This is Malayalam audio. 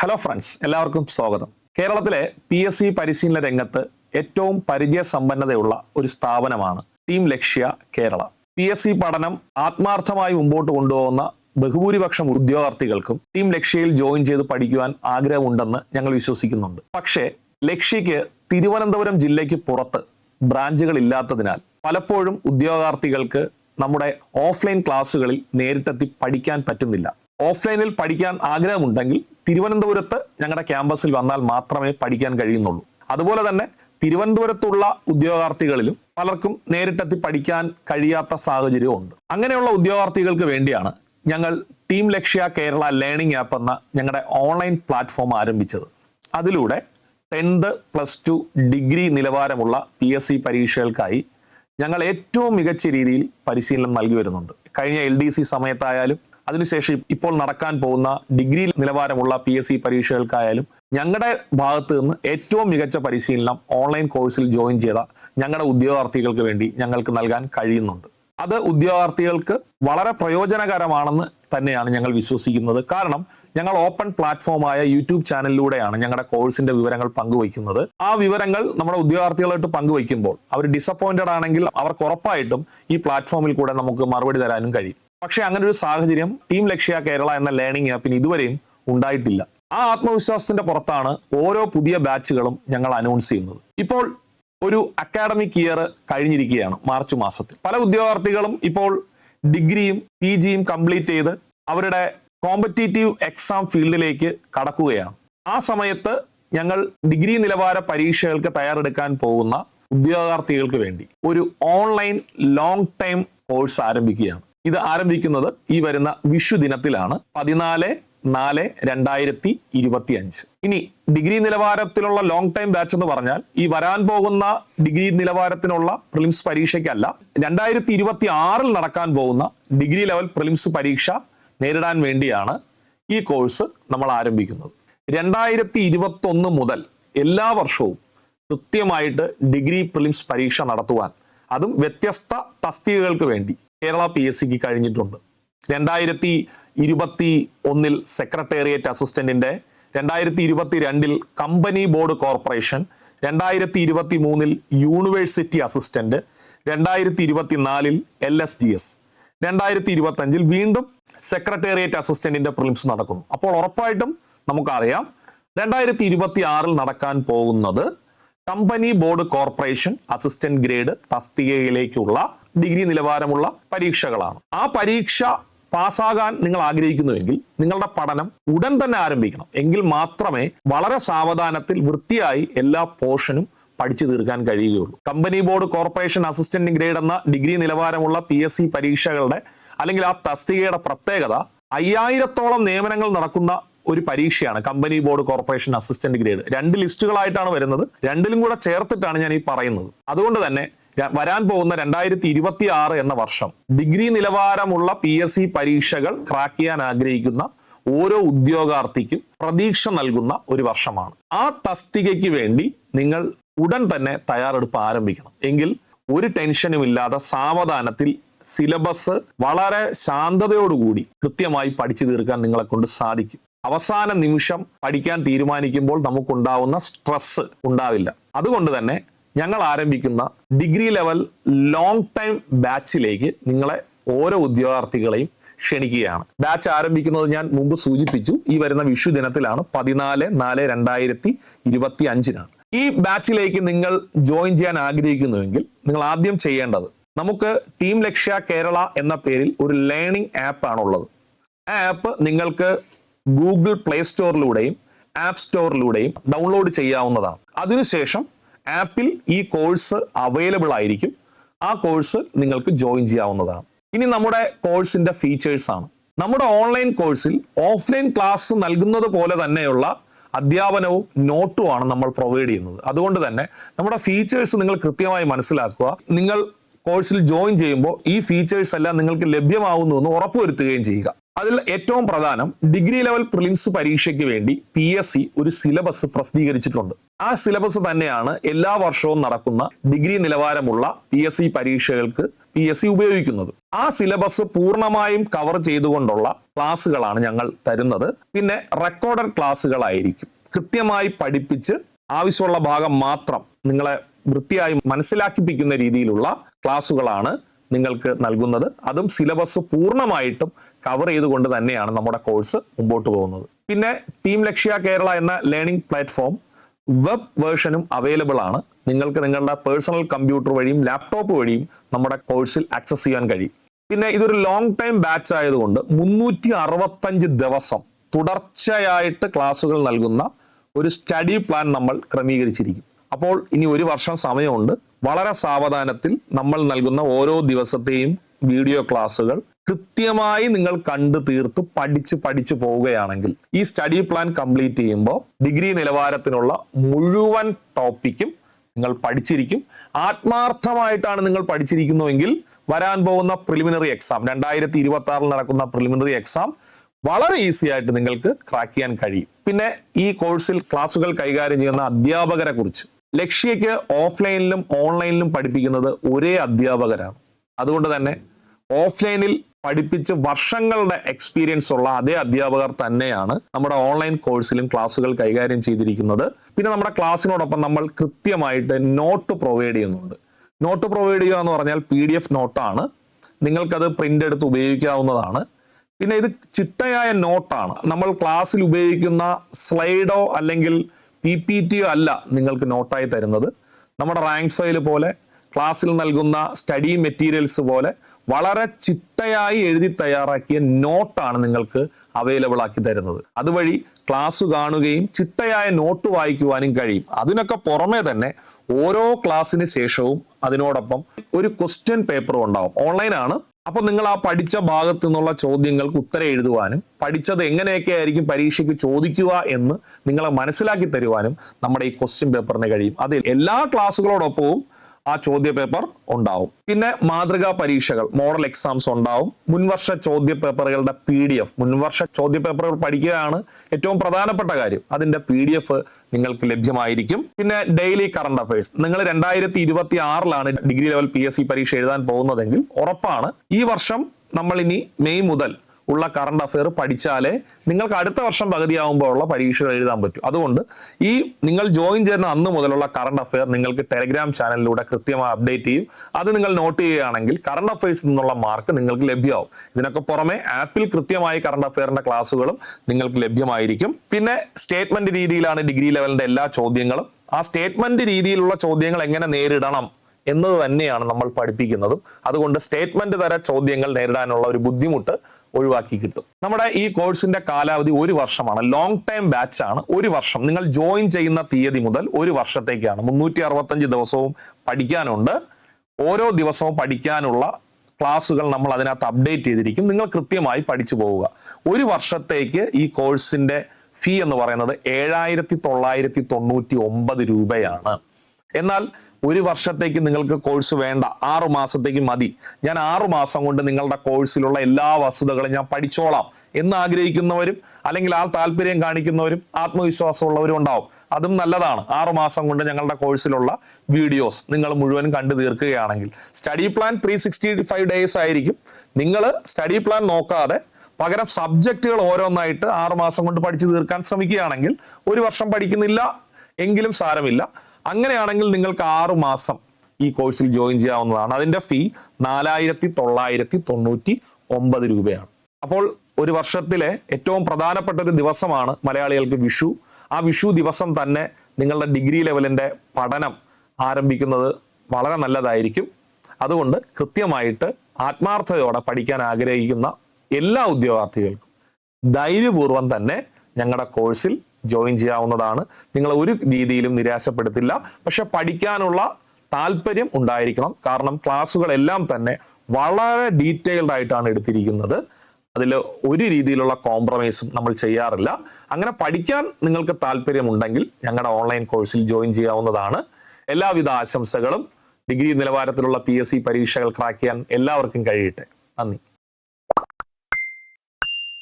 ഹലോ ഫ്രണ്ട്സ് എല്ലാവർക്കും സ്വാഗതം. കേരളത്തിലെ പി എസ് സി പരിശീലന രംഗത്ത് ഏറ്റവും പരിചയസമ്പന്നതയുള്ള ഒരു സ്ഥാപനമാണ് team Lakshya Kerala P S C പഠനം ആത്മാർത്ഥമായി മുമ്പോട്ട് കൊണ്ടുപോകുന്ന ബഹുഭൂരിപക്ഷം ഉദ്യോഗാർത്ഥികൾക്കും ടീം ലക്ഷ്യയിൽ ജോയിൻ ചെയ്ത് പഠിക്കുവാൻ ആഗ്രഹമുണ്ടെന്ന് ഞങ്ങൾ വിശ്വസിക്കുന്നുണ്ട്. പക്ഷേ ലക്ഷ്യയ്ക്ക് തിരുവനന്തപുരം ജില്ലയ്ക്ക് പുറത്ത് ബ്രാഞ്ചുകൾ ഇല്ലാത്തതിനാൽ പലപ്പോഴും ഉദ്യോഗാർത്ഥികൾക്ക് നമ്മുടെ ഓഫ്ലൈൻ ക്ലാസ്സുകളിൽ നേരിട്ടെത്തി പഠിക്കാൻ പറ്റുന്നില്ല. ഓഫ്ലൈനിൽ പഠിക്കാൻ ആഗ്രഹമുണ്ടെങ്കിൽ തിരുവനന്തപുരത്ത് ഞങ്ങളുടെ ക്യാമ്പസിൽ വന്നാൽ മാത്രമേ പഠിക്കാൻ കഴിയുന്നുള്ളൂ. അതുപോലെ തന്നെ തിരുവനന്തപുരത്തുള്ള ഉദ്യോഗാർത്ഥികളിലും പലർക്കും നേരിട്ടെത്തി പഠിക്കാൻ കഴിയാത്ത സാഹചര്യമുണ്ട് അങ്ങനെയുള്ള ഉദ്യോഗാർത്ഥികൾക്ക് വേണ്ടിയാണ് ഞങ്ങൾ team Lakshya Kerala learning app എന്ന ഞങ്ങളുടെ ഓൺലൈൻ പ്ലാറ്റ്ഫോം ആരംഭിച്ചത്. അതിലൂടെ ടെൻത്ത് പ്ലസ് ടു ഡിഗ്രി നിലവാരമുള്ള പി എസ് സി പരീക്ഷകൾക്കായി ഞങ്ങൾ ഏറ്റവും മികച്ച രീതിയിൽ പരിശീലനം നൽകി വരുന്നുണ്ട്. കഴിഞ്ഞ എൽ ഡി സി സമയത്തായാലും അതിനുശേഷം ഇപ്പോൾ നടക്കാൻ പോകുന്ന ഡിഗ്രി നിലവാരമുള്ള പി എസ് സി പരീക്ഷകൾക്കായാലും ഞങ്ങളുടെ ഭാഗത്ത് നിന്ന് ഏറ്റവും മികച്ച പരിശീലനം ഓൺലൈൻ കോഴ്സിൽ ജോയിൻ ചെയ്ത ഞങ്ങളുടെ ഉദ്യോഗാർത്ഥികൾക്ക് വേണ്ടി ഞങ്ങൾക്ക് നൽകാൻ കഴിയുന്നുണ്ട്. അത് ഉദ്യോഗാർത്ഥികൾക്ക് വളരെ പ്രയോജനകരമാണെന്ന് തന്നെയാണ് ഞങ്ങൾ വിശ്വസിക്കുന്നത്. കാരണം ഞങ്ങൾ ഓപ്പൺ പ്ലാറ്റ്ഫോമായ യൂട്യൂബ് ചാനലിലൂടെയാണ് ഞങ്ങളുടെ കോഴ്സിന്റെ വിവരങ്ങൾ പങ്കുവയ്ക്കുന്നത്. ആ വിവരങ്ങൾ നമ്മുടെ ഉദ്യോഗാർത്ഥികളായിട്ട് പങ്കുവയ്ക്കുമ്പോൾ അവർ ഡിസപ്പോയിന്റഡ് ആണെങ്കിൽ അവർക്ക് ഉറപ്പായിട്ടും ഈ പ്ലാറ്റ്ഫോമിൽ കൂടെ നമുക്ക് മറുപടി തരാനും കഴിയും. പക്ഷേ അങ്ങനെ ഒരു സാഹചര്യം ടീം ലക്ഷ്യ കേരള എന്ന ലേണിംഗ് ആപ്പിന് ഇതുവരെയും ഉണ്ടായിട്ടില്ല. ആ ആത്മവിശ്വാസത്തിന്റെ പുറത്താണ് ഓരോ പുതിയ ബാച്ചുകളും ഞങ്ങൾ അനൗൺസ് ചെയ്യുന്നത്. ഇപ്പോൾ ഒരു അക്കാഡമിക് ഇയർ കഴിഞ്ഞിരിക്കുകയാണ് മാർച്ച് മാസത്തിൽ. പല ഉദ്യോഗാർത്ഥികളും ഇപ്പോൾ ഡിഗ്രിയും പി ജിയും കംപ്ലീറ്റ് ചെയ്ത് അവരുടെ കോമ്പറ്റീറ്റീവ് എക്സാം ഫീൽഡിലേക്ക് കടക്കുകയാണ്. ആ സമയത്ത് ഞങ്ങൾ ഡിഗ്രി നിലവാര പരീക്ഷകൾക്ക് തയ്യാറെടുക്കാൻ പോകുന്ന ഉദ്യോഗാർത്ഥികൾക്ക് വേണ്ടി ഒരു ഓൺലൈൻ ലോങ് ടൈം കോഴ്സ് ആരംഭിക്കുകയാണ്. ഇത് ആരംഭിക്കുന്നത് ഈ വരുന്ന വിഷു ദിനത്തിലാണ്. പതിനാല് നാല് രണ്ടായിരത്തി ഇരുപത്തി അഞ്ച് ഇനി ഡിഗ്രി നിലവാരത്തിലുള്ള ലോങ് ടൈം ബാച്ച് എന്ന് പറഞ്ഞാൽ ഈ വരാൻ പോകുന്ന ഡിഗ്രി നിലവാരത്തിനുള്ള പ്രിലിംസ് പരീക്ഷയ്ക്കല്ല രണ്ടായിരത്തി ഇരുപത്തി ആറിൽ നടക്കാൻ പോകുന്ന ഡിഗ്രി ലെവൽ പ്രിലിംസ് പരീക്ഷ നേരിടാൻ വേണ്ടിയാണ് ഈ കോഴ്സ് നമ്മൾ ആരംഭിക്കുന്നത്. രണ്ടായിരത്തി ഇരുപത്തി ഒന്ന് മുതൽ എല്ലാ വർഷവും കൃത്യമായിട്ട് ഡിഗ്രി പ്രിലിംസ് പരീക്ഷ നടത്തുവാൻ അതും വ്യത്യസ്ത തസ്തികകൾക്ക് വേണ്ടി. കേരള പി എസ് സിക്ക് കഴിഞ്ഞിട്ടുണ്ട്. രണ്ടായിരത്തി ഇരുപത്തി ഒന്നിൽ സെക്രട്ടേറിയറ്റ് അസിസ്റ്റന്റിന്റെ രണ്ടായിരത്തി ഇരുപത്തി രണ്ടിൽ കമ്പനി ബോർഡ് കോർപ്പറേഷൻ രണ്ടായിരത്തി ഇരുപത്തി മൂന്നിൽ യൂണിവേഴ്സിറ്റി അസിസ്റ്റന്റ് രണ്ടായിരത്തി ഇരുപത്തിനാലിൽ എൽ എസ് ജി എസ് രണ്ടായിരത്തി ഇരുപത്തി അഞ്ചിൽ വീണ്ടും സെക്രട്ടേറിയറ്റ് അസിസ്റ്റന്റിന്റെ പ്രിലിംസ് നടക്കുന്നു. അപ്പോൾ ഉറപ്പായിട്ടും നമുക്കറിയാം രണ്ടായിരത്തി ഇരുപത്തി ആറിൽ നടക്കാൻ പോകുന്നത് company board corporation assistant grade തസ്തികയിലേക്കുള്ള degree നിലവാരമുള്ള പരീക്ഷകളാണ്. ആ പരീക്ഷ പാസ്സാകാൻ നിങ്ങൾ ആഗ്രഹിക്കുന്നുവെങ്കിൽ നിങ്ങളുടെ പഠനം ഉടൻ തന്നെ ആരംഭിക്കണം. എങ്കിൽ മാത്രമേ വളരെ സാവധാനത്തിൽ വൃത്തിയായി എല്ലാ പോർഷനും പഠിച്ചു തീർക്കാൻ കഴിയുകയുള്ളൂ. Company board corporation assistant grade എന്ന ഡിഗ്രി നിലവാരമുള്ള പി എസ് സി പരീക്ഷകളുടെ അല്ലെങ്കിൽ ആ തസ്തികയുടെ പ്രത്യേകത അയ്യായിരത്തോളം നിയമനങ്ങൾ നടക്കുന്ന ഒരു പരീക്ഷയാണ് company board corporation assistant grade. രണ്ട് ലിസ്റ്റുകളായിട്ടാണ് വരുന്നത്. രണ്ടിലും കൂടെ ചേർത്തിട്ടാണ് ഞാൻ ഈ പറയുന്നത്. അതുകൊണ്ട് തന്നെ വരാൻ പോകുന്ന രണ്ടായിരത്തി ഇരുപത്തി ആറ് എന്ന വർഷം ഡിഗ്രി നിലവാരമുള്ള പി എസ് സി പരീക്ഷകൾ ക്രാക്ക് ചെയ്യാൻ ആഗ്രഹിക്കുന്ന ഓരോ ഉദ്യോഗാർത്ഥിക്കും പ്രതീക്ഷ നൽകുന്ന ഒരു വർഷമാണ്. ആ തസ്തികയ്ക്ക് വേണ്ടി നിങ്ങൾ ഉടൻ തന്നെ തയ്യാറെടുപ്പ് ആരംഭിക്കണം. എങ്കിൽ ഒരു ടെൻഷനും ഇല്ലാതെ സാവധാനത്തിൽ സിലബസ് വളരെ ശാന്തതയോടുകൂടി കൃത്യമായി പഠിച്ചു തീർക്കാൻ നിങ്ങളെ കൊണ്ട് സാധിക്കും. അവസാന നിമിഷം പഠിക്കാൻ തീരുമാനിക്കുമ്പോൾ നമുക്കുണ്ടാവുന്ന സ്ട്രെസ് ഉണ്ടാവില്ല. അതുകൊണ്ട് തന്നെ ഞങ്ങൾ ആരംഭിക്കുന്ന ഡിഗ്രി ലെവൽ ലോങ് ടൈം ബാച്ചിലേക്ക് നിങ്ങളെ ഓരോ ഉദ്യോഗാർത്ഥികളെയും ക്ഷണിക്കുകയാണ്. ബാച്ച് ആരംഭിക്കുന്നത് ഞാൻ മുമ്പ് സൂചിപ്പിച്ചു. ഈ വരുന്ന വിഷു ദിനത്തിലാണ് പതിനാല് നാല് രണ്ടായിരത്തി ഇരുപത്തി അഞ്ചിനാണ് ഈ ബാച്ചിലേക്ക് നിങ്ങൾ ജോയിൻ ചെയ്യാൻ ആഗ്രഹിക്കുന്നുവെങ്കിൽ നിങ്ങൾ ആദ്യം ചെയ്യേണ്ടത് നമുക്ക് ടീം ലക്ഷ്യ കേരള എന്ന പേരിൽ ഒരു ലേണിംഗ് ആപ്പ് ആണുള്ളത്. ആ ആപ്പ് നിങ്ങൾക്ക് ഗൂഗിൾ പ്ലേ സ്റ്റോറിലൂടെയും ആപ്പ് സ്റ്റോറിലൂടെയും ഡൗൺലോഡ് ചെയ്യാവുന്നതാണ്. അതിനുശേഷം ആപ്പിൽ ഈ കോഴ്സ് അവൈലബിൾ ആയിരിക്കും. ആ കോഴ്സ് നിങ്ങൾക്ക് ജോയിൻ ചെയ്യാവുന്നതാണ്. ഇനി നമ്മുടെ കോഴ്സിന്റെ ഫീച്ചേഴ്സ് ആണ്. നമ്മുടെ ഓൺലൈൻ കോഴ്സിൽ ഓഫ്ലൈൻ ക്ലാസ് നൽകുന്നത് പോലെ തന്നെയുള്ള അധ്യാപനവും നോട്ടുമാണ് നമ്മൾ പ്രൊവൈഡ് ചെയ്യുന്നത്. അതുകൊണ്ട് തന്നെ നമ്മുടെ ഫീച്ചേഴ്സ് നിങ്ങൾ കൃത്യമായി മനസ്സിലാക്കുക. നിങ്ങൾ കോഴ്സിൽ ജോയിൻ ചെയ്യുമ്പോൾ ഈ ഫീച്ചേഴ്സ് എല്ലാം നിങ്ങൾക്ക് ലഭ്യമാവുന്നു എന്ന് ഉറപ്പുവരുത്തുകയും ചെയ്യുക. അതിൽ ഏറ്റവും പ്രധാനം ഡിഗ്രി ലെവൽ പ്രിലിംസ് പരീക്ഷയ്ക്ക് വേണ്ടി പി എസ് സി ഒരു സിലബസ് പ്രസിദ്ധീകരിച്ചിട്ടുണ്ട്. ആ സിലബസ് തന്നെയാണ് എല്ലാ വർഷവും നടക്കുന്ന ഡിഗ്രി നിലവാരമുള്ള പി എസ് സി പരീക്ഷകൾക്ക് പി എസ് സി ഉപയോഗിക്കുന്നത്. ആ സിലബസ് പൂർണമായും കവർ ചെയ്തുകൊണ്ടുള്ള ക്ലാസ്സുകളാണ് ഞങ്ങൾ തരുന്നത്. പിന്നെ റെക്കോർഡഡ് ക്ലാസ്സുകളായിരിക്കും. കൃത്യമായി പഠിപ്പിച്ച് ആവശ്യമുള്ള ഭാഗം മാത്രം നിങ്ങളെ വൃത്തിയായി മനസ്സിലാക്കിപ്പിക്കുന്ന രീതിയിലുള്ള ക്ലാസ്സുകളാണ് നിങ്ങൾക്ക് നൽകുന്നത്. അതും സിലബസ് പൂർണമായിട്ടും കവർ ചെയ്തുകൊണ്ട് തന്നെയാണ് നമ്മുടെ കോഴ്സ് മുമ്പോട്ട് പോകുന്നത്. പിന്നെ ടീം ലക്ഷ്യ കേരള എന്ന ലേണിംഗ് പ്ലാറ്റ്ഫോം വെബ് വേർഷനും അവൈലബിൾ ആണ്. നിങ്ങൾക്ക് നിങ്ങളുടെ പേഴ്സണൽ കമ്പ്യൂട്ടർ വഴിയും ലാപ്ടോപ്പ് വഴിയും നമ്മുടെ കോഴ്സിൽ ആക്സസ് ചെയ്യാൻ കഴിയും. പിന്നെ ഇതൊരു ലോങ് ടൈം ബാച്ച് ആയതുകൊണ്ട് മുന്നൂറ്റി അറുപത്തഞ്ച് ദിവസം തുടർച്ചയായിട്ട് ക്ലാസ്സുകൾ നൽകുന്ന ഒരു സ്റ്റഡി പ്ലാൻ നമ്മൾ ക്രമീകരിച്ചിരിക്കും. അപ്പോൾ ഇനി ഒരു വർഷം സമയമുണ്ട്. വളരെ സാവധാനത്തിൽ നമ്മൾ നൽകുന്ന ഓരോ ദിവസത്തെയും വീഡിയോ ക്ലാസ്സുകൾ കൃത്യമായി നിങ്ങൾ കണ്ടു തീർത്ത് പഠിച്ച് പഠിച്ചു പോവുകയാണെങ്കിൽ ഈ സ്റ്റഡി പ്ലാൻ കംപ്ലീറ്റ് ചെയ്യുമ്പോൾ ഡിഗ്രി നിലവാരത്തിനുള്ള മുഴുവൻ ടോപ്പിക്കും നിങ്ങൾ പഠിച്ചിരിക്കും. ആത്മാർത്ഥമായിട്ടാണ് നിങ്ങൾ പഠിച്ചിരിക്കുന്നുവെങ്കിൽ വരാൻ പോകുന്ന പ്രിലിമിനറി എക്സാം രണ്ടായിരത്തി ഇരുപത്തി ആറിൽ നടക്കുന്ന പ്രിലിമിനറി എക്സാം വളരെ ഈസി ആയിട്ട് നിങ്ങൾക്ക് ക്രാക്ക് ചെയ്യാൻ കഴിയും. പിന്നെ ഈ കോഴ്സിൽ ക്ലാസുകൾ കൈകാര്യം ചെയ്യുന്ന അധ്യാപകരെ കുറിച്ച്. ലക്ഷ്യയ്ക്ക് ഓഫ്ലൈനിലും ഓൺലൈനിലും പഠിപ്പിക്കുന്നത് ഒരേ അധ്യാപകരാണ്. അതുകൊണ്ട് തന്നെ ഓഫ്ലൈനിൽ പഠിപ്പിച്ച് വർഷങ്ങളുടെ എക്സ്പീരിയൻസ് ഉള്ള അതേ അധ്യാപകർ തന്നെയാണ് നമ്മുടെ ഓൺലൈൻ കോഴ്സിലും ക്ലാസ്സുകൾ കൈകാര്യം ചെയ്തിരിക്കുന്നത്. പിന്നെ നമ്മുടെ ക്ലാസ്സിനോടൊപ്പം നമ്മൾ കൃത്യമായിട്ട് നോട്ട് പ്രൊവൈഡ് ചെയ്യുന്നുണ്ട്. നോട്ട് പ്രൊവൈഡ് ചെയ്യുക എന്ന് പറഞ്ഞാൽ പി ഡി എഫ് നോട്ടാണ് നിങ്ങൾക്കത് പ്രിന്റ് എടുത്ത് ഉപയോഗിക്കാവുന്നതാണ്. പിന്നെ ഇത് ചിട്ടയായ നോട്ടാണ് നമ്മൾ ക്ലാസ്സിൽ ഉപയോഗിക്കുന്ന സ്ലൈഡോ അല്ലെങ്കിൽ പി പി ടിയോ അല്ല നിങ്ങൾക്ക് നോട്ടായി തരുന്നത്. നമ്മുടെ റാങ്ക് ഫയൽ പോലെ ക്ലാസ്സിൽ നൽകുന്ന സ്റ്റഡി മെറ്റീരിയൽസ് പോലെ വളരെ ചിട്ടയായി എഴുതി തയ്യാറാക്കിയ നോട്ടാണ് നിങ്ങൾക്ക് അവൈലബിൾ ആക്കി തരുന്നത്. അതുവഴി ക്ലാസ് കാണുകയും ചിട്ടയായ നോട്ട് വായിക്കുവാനും കഴിയും. അതിനൊക്കെ പുറമെ തന്നെ ഓരോ ക്ലാസ്സിന് ശേഷവും അതിനോടൊപ്പം ഒരു ക്വസ്റ്റ്യൻ പേപ്പറും ഉണ്ടാവും. ഓൺലൈനാണ് അപ്പൊ നിങ്ങൾ ആ പഠിച്ച ഭാഗത്തു നിന്നുള്ള ചോദ്യങ്ങൾക്ക് ഉത്തരം എഴുതുവാനും പഠിച്ചത് എങ്ങനെയൊക്കെ ആയിരിക്കും പരീക്ഷയ്ക്ക് ചോദിക്കുക എന്ന് നിങ്ങളെ മനസ്സിലാക്കി തരുവാനും നമ്മുടെ ഈ ക്വസ്റ്റ്യൻ പേപ്പറിന് കഴിയും. അതിൽ എല്ലാ ക്ലാസ്സുകളോടൊപ്പവും ആ ചോദ്യ പേപ്പർ ഉണ്ടാവും. പിന്നെ മാതൃകാ പരീക്ഷകൾ മോഡൽ എക്സാംസ് ഉണ്ടാവും. മുൻവർഷ ചോദ്യ പേപ്പറുകളുടെ പി ഡി എഫ്. മുൻവർഷ ചോദ്യ പേപ്പറുകൾ പഠിക്കുകയാണ് ഏറ്റവും പ്രധാനപ്പെട്ട കാര്യം. അതിന്റെ പി ഡി എഫ് നിങ്ങൾക്ക് ലഭ്യമായിരിക്കും. പിന്നെ ഡെയിലി കറണ്ട് അഫയേഴ്സ്. നിങ്ങൾ രണ്ടായിരത്തി ഇരുപത്തി ആറിലാണ് degree level P S C പരീക്ഷ എഴുതാൻ പോകുന്നതെങ്കിൽ ഉറപ്പാണ് ഈ വർഷം നമ്മൾ ഇനി മെയ് മുതൽ ഉള്ള കറണ്ട് അഫെയർ പഠിച്ചാലേ നിങ്ങൾക്ക് അടുത്ത വർഷം പകുതിയാകുമ്പോഴുള്ള പരീക്ഷകൾ എഴുതാൻ പറ്റും. അതുകൊണ്ട് ഈ നിങ്ങൾ ജോയിൻ ചെയ്യുന്ന അന്ന് മുതലുള്ള കറണ്ട് അഫെയർ നിങ്ങൾക്ക് ടെലിഗ്രാം ചാനലിലൂടെ കൃത്യമായി അപ്ഡേറ്റ് ചെയ്യും. അത് നിങ്ങൾ നോട്ട് ചെയ്യുകയാണെങ്കിൽ കറണ്ട് അഫെയർസ് നിന്നുള്ള മാർക്ക് നിങ്ങൾക്ക് ലഭ്യമാവും. ഇതിനൊക്കെ പുറമെ ആപ്പിൽ കൃത്യമായി കറണ്ട് അഫെയറിന്റെ ക്ലാസ്സുകളും നിങ്ങൾക്ക് ലഭ്യമായിരിക്കും. പിന്നെ സ്റ്റേറ്റ്മെന്റ് രീതിയിലാണ് ഡിഗ്രി ലെവലിന്റെ എല്ലാ ചോദ്യങ്ങളും. ആ സ്റ്റേറ്റ്മെന്റ് രീതിയിലുള്ള ചോദ്യങ്ങൾ എങ്ങനെ നേരിടണം എന്നത് തന്നെയാണ് നമ്മൾ പഠിപ്പിക്കുന്നതും. അതുകൊണ്ട് സ്റ്റേറ്റ്മെന്റ് തര ചോദ്യങ്ങൾ നേരിടാനുള്ള ഒരു ബുദ്ധിമുട്ട് ഒഴിവാക്കി കിട്ടും. നമ്മുടെ ഈ കോഴ്സിന്റെ കാലാവധി ഒരു വർഷമാണ്. ലോങ് ടൈം ബാച്ച് ആണ്. ഒരു വർഷം. നിങ്ങൾ ജോയിൻ ചെയ്യുന്ന തീയതി മുതൽ ഒരു വർഷത്തേക്കാണ്. മുന്നൂറ്റി അറുപത്തഞ്ച് ദിവസവും പഠിക്കാനുണ്ട്. ഓരോ ദിവസവും പഠിക്കാനുള്ള ക്ലാസ്സുകൾ നമ്മൾ അതിനകത്ത് അപ്ഡേറ്റ് ചെയ്തിരിക്കും. നിങ്ങൾ കൃത്യമായി പഠിച്ചു പോവുക. ഒരു വർഷത്തേക്ക് ഈ കോഴ്സിന്റെ ഫീ എന്ന് പറയുന്നത് ഏഴായിരത്തി തൊള്ളായിരത്തി തൊണ്ണൂറ്റി ഒമ്പത് രൂപയാണ്. എന്നാൽ ഒരു വർഷത്തേക്ക് നിങ്ങൾക്ക് കോഴ്സ് വേണ്ട. ആറു മാസത്തേക്ക് മതി. ഞാൻ ആറു മാസം കൊണ്ട് നിങ്ങളുടെ കോഴ്സിലുള്ള എല്ലാ വസ്തുതകളും ഞാൻ പഠിച്ചോളാം എന്ന് ആഗ്രഹിക്കുന്നവരും അല്ലെങ്കിൽ ആ താല്പര്യം കാണിക്കുന്നവരും ആത്മവിശ്വാസമുള്ളവരും ഉണ്ടാവും. അതും നല്ലതാണ്. ആറു മാസം കൊണ്ട് ഞങ്ങളുടെ കോഴ്സിലുള്ള വീഡിയോസ് നിങ്ങൾ മുഴുവൻ കണ്ടു തീർക്കുകയാണെങ്കിൽ. Study plan three sixty five days ആയിരിക്കും. നിങ്ങൾ സ്റ്റഡി പ്ലാൻ നോക്കാതെ പകരം സബ്ജക്റ്റുകൾ ഓരോന്നായിട്ട് ആറു മാസം കൊണ്ട് പഠിച്ചു തീർക്കാൻ ശ്രമിക്കുകയാണെങ്കിൽ ഒരു വർഷം പഠിക്കുന്നില്ല എങ്കിലും സാരമില്ല. അങ്ങനെയാണെങ്കിൽ നിങ്ങൾക്ക് ആറു മാസം ഈ കോഴ്സിൽ ജോയിൻ ചെയ്യാവുന്നതാണ്. അതിന്റെ ഫീ നാലായിരത്തി തൊള്ളായിരത്തി തൊണ്ണൂറ്റി ഒമ്പത് രൂപയാണ്. അപ്പോൾ ഒരു വർഷത്തിലെ ഏറ്റവും പ്രധാനപ്പെട്ട ഒരു ദിവസമാണ് മലയാളികൾക്ക് വിഷു. ആ വിഷു ദിവസം തന്നെ നിങ്ങളുടെ ഡിഗ്രി ലെവലിന്റെ പഠനം ആരംഭിക്കുന്നത് വളരെ നല്ലതായിരിക്കും. അതുകൊണ്ട് കൃത്യമായിട്ട് ആത്മാർത്ഥതയോടെ പഠിക്കാൻ ആഗ്രഹിക്കുന്ന എല്ലാ ഉദ്യോഗാർത്ഥികൾക്കും ധൈര്യപൂർവം തന്നെ ഞങ്ങളുടെ കോഴ്സിൽ ജോയിൻ ചെയ്യാവുന്നതാണ്. നിങ്ങൾ ഒരു രീതിയിലും നിരാശപ്പെടുത്തില്ല. പക്ഷെ പഠിക്കാനുള്ള താല്പര്യം ഉണ്ടായിരിക്കണം. കാരണം ക്ലാസ്സുകളെല്ലാം തന്നെ വളരെ ഡീറ്റെയിൽഡ് ആയിട്ടാണ് എടുത്തിരിക്കുന്നത്. അതിൽ ഒരു രീതിയിലുള്ള കോംപ്രമൈസും നമ്മൾ ചെയ്യാറില്ല. അങ്ങനെ പഠിക്കാൻ നിങ്ങൾക്ക് താല്പര്യമുണ്ടെങ്കിൽ ഞങ്ങളുടെ ഓൺലൈൻ കോഴ്സിൽ ജോയിൻ ചെയ്യാവുന്നതാണ്. എല്ലാവിധ ആശംസകളും. ഡിഗ്രി നിലവാരത്തിലുള്ള പി എസ് സി പരീക്ഷകൾ ക്രാക്ക് ചെയ്യാൻ എല്ലാവർക്കും കഴിയട്ടെ. നന്ദി.